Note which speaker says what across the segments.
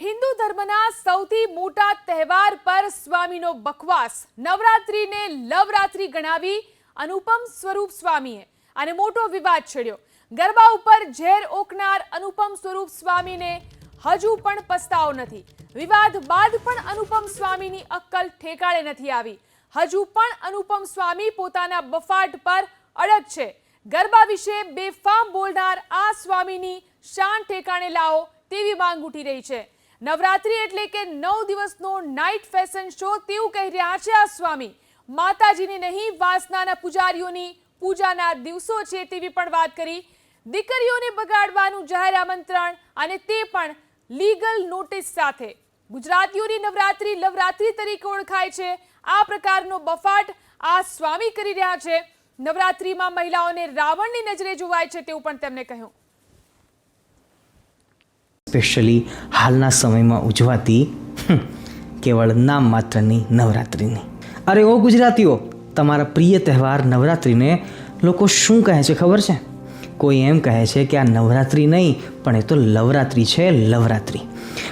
Speaker 1: હિન્દુ ધર્મના સૌથી મોટા તહેવાર પર સ્વામીનો બકવાસ. નવરાત્રીને લવરાત્રી ગણાવી અનુપમ સ્વરૂપ સ્વામીએ અને મોટો વિવાદ છેડ્યો. ગરબા ઉપર ઝેર ઓકનાર અનુપમ સ્વરૂપ સ્વામીને હજુ પણ પસ્તાવો નથી. વિવાદ બાદ પણ અનુપમ સ્વામીની અક્કલ ઠેકાળે નથી આવી. હજુ પણ અનુપમ સ્વામી પોતાના બફાટ પર અડગ છે. ગરબા વિશે બેફામ બોલનાર આ સ્વામીની શાન ઠેકાણે લાવો તેવી માંગ ઉઠી રહી છે. નવરાત્રી એટલે કે નવ દિવસનો નાઇટ ફેશન શો તેવું કહી રહ્યા છે આ સ્વામી. માતાજીની નહીં, વાસનાના પૂજારીઓની પૂજાના દિવસો છે તેવી પણ વાત કરી. દીકરીઓને બગાડવાનું જાહેર આમંત્રણ અને તે પણ લીગલ નોટિસ સાથે. ગુજરાતીઓની નવરાત્રી લવરાત્રી તરીકે ઓળખાય છે. આ પ્રકારનો બફાટ આ સ્વામી કરી રહ્યા છે. નવરાત્રીમાં મહિલાઓને રાવણની નજરે જોવાય છે તેવું પણ તેમણે કહ્યું.
Speaker 2: સ્પેશિયલી હાલના સમયમાં ઉજવાતી કેવળ નામ માત્રની નવરાત્રિની. અરે ઓ ગુજરાતીઓ, તમારા પ્રિય તહેવાર નવરાત્રિને લોકો શું કહે છે ખબર છે? કોઈ એમ કહે છે કે આ નવરાત્રિ નહીં, પણ એ તો લવરાત્રિ છે, લવરાત્રિ.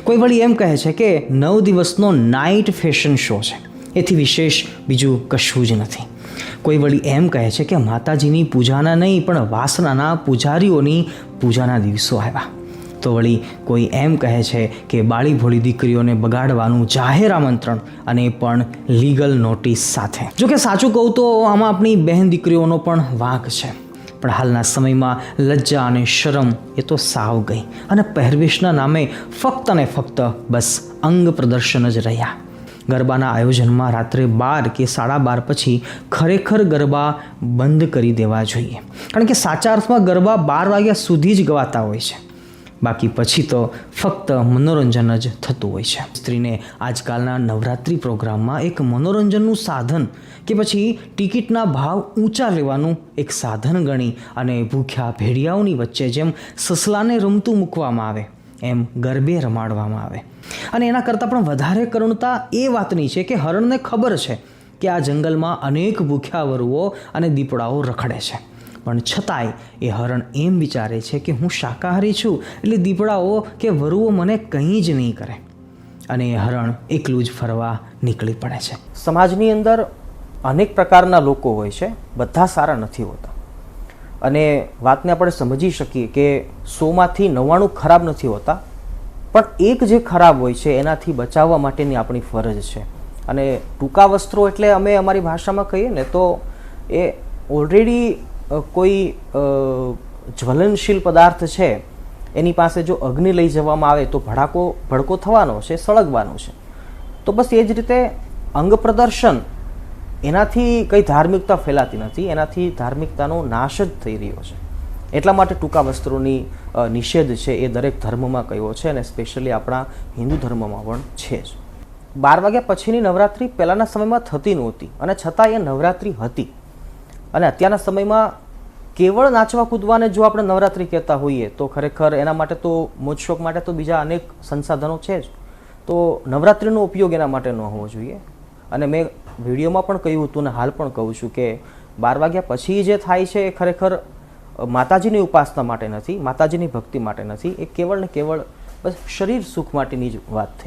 Speaker 2: કોઈ વળી એમ કહે છે કે નવ દિવસનો નાઇટ ફેશન શો છે. એથી વિશેષ બીજું કશું જ નથી. કોઈ વળી એમ કહે છે કે માતાજીની પૂજાના નહીં, પણ વાસનાના પૂજારીઓની પૂજાના દિવસો આવ્યા. તો વળી કોઈ એમ કહે છે કે બાળી ભોળી દીકરીઓને બગાડવાનું જાહેર આમંત્રણ અને પણ લીગલ નોટિસ સાથે. જો કે સાચું કહું તો આમાં આપણી બહેન દીકરીઓનો પણ વાંક છે. પણ હાલના સમયમાં લજ્જા અને શરમ એ તો સાવ ગઈ અને પહેરવેશના નામે ફક્ત ને ફક્ત બસ અંગ પ્રદર્શન જ રહ્યા. ગરબાના આયોજનમાં રાત્રે બાર કે સાડા બાર પછી ખરેખર ગરબા બંધ કરી દેવા જોઈએ. કારણ કે સાચા અર્થમાં ગરબા બાર વાગ્યા સુધી જ ગવાતા હોય છે. બાકી પછી તો ફક્ત મનોરંજન જ થતું હોય છે. સ્ત્રીને આજકાલના નવરાત્રિ પ્રોગ્રામમાં એક મનોરંજનનું સાધન કે પછી ટિકિટના ભાવ ઊંચા લેવાનું એક સાધન ગણી અને ભૂખ્યા ભેડિયાઓની વચ્ચે જેમ સસલાને રમતું મૂકવામાં આવે, એમ ગરબે રમાડવામાં આવે. અને એના કરતાં પણ વધારે કરુણતા એ વાતની છે કે હરણને ખબર છે કે આ જંગલમાં અનેક ભૂખ્યા વરુઓ અને દીપડાઓ રખડે છે. પણ છતાંય એ હરણ એમ વિચારે છે કે હું શાકાહારી છું, એટલે દીપડાઓ કે વરુઓ મને કંઈ જ નહીં કરે. અને એ હરણ એકલું જ ફરવા નીકળી પડે છે.
Speaker 3: સમાજની અંદર અનેક પ્રકારના લોકો હોય છે, બધા સારા નથી હોતા. અને વાતને આપણે સમજી શકીએ કે સોમાંથી નવ્વાણું ખરાબ નથી હોતા, પણ એક જે ખરાબ હોય છે એનાથી બચાવવા માટેની આપણી ફરજ છે. અને ટૂંકા વસ્ત્રો એટલે અમે અમારી ભાષામાં કહીએ ને તો એ ઓલરેડી કોઈ જ્વલનશીલ પદાર્થ છે, એની પાસે જો અગ્નિ લઈ જવામાં આવે તો ભડાકો, ભડકો થવાનો છે, સળગવાનો છે. તો બસ એ જ રીતે અંગ પ્રદર્શન એનાથી કંઈ ધાર્મિકતા ફેલાતી નથી, એનાથી ધાર્મિકતાનો નાશ જ થઈ રહ્યો છે. એટલા માટે ટૂંકા વસ્ત્રોની નિષેધ છે એ દરેક ધર્મમાં કયો છે અને સ્પેશિયલી આપણા હિન્દુ ધર્મમાં પણ છે જ. બાર વાગ્યા પછીની નવરાત્રિ પહેલાંના સમયમાં થતી નહોતી અને છતાં એ નવરાત્રિ હતી. અને અત્યારના સમયમાં કેવળ નાચવા કૂદવાને જો આપણે નવરાત્રિ કહેતા હોઈએ, તો ખરેખર એના માટે તો મોજ શોખ માટે તો બીજા અનેક સંસાધનો છે જ. તો નવરાત્રિનો ઉપયોગ એના માટે ન હોવો જોઈએ. અને મેં વિડીયોમાં પણ કહ્યું હતું અને હાલ પણ કહું છું કે બાર વાગ્યા પછી જે થાય છે એ ખરેખર માતાજીની ઉપાસના માટે નથી, માતાજીની ભક્તિ માટે નથી. એ કેવળ ને કેવળ બસ શરીર સુખ માટેની જ વાત થઈ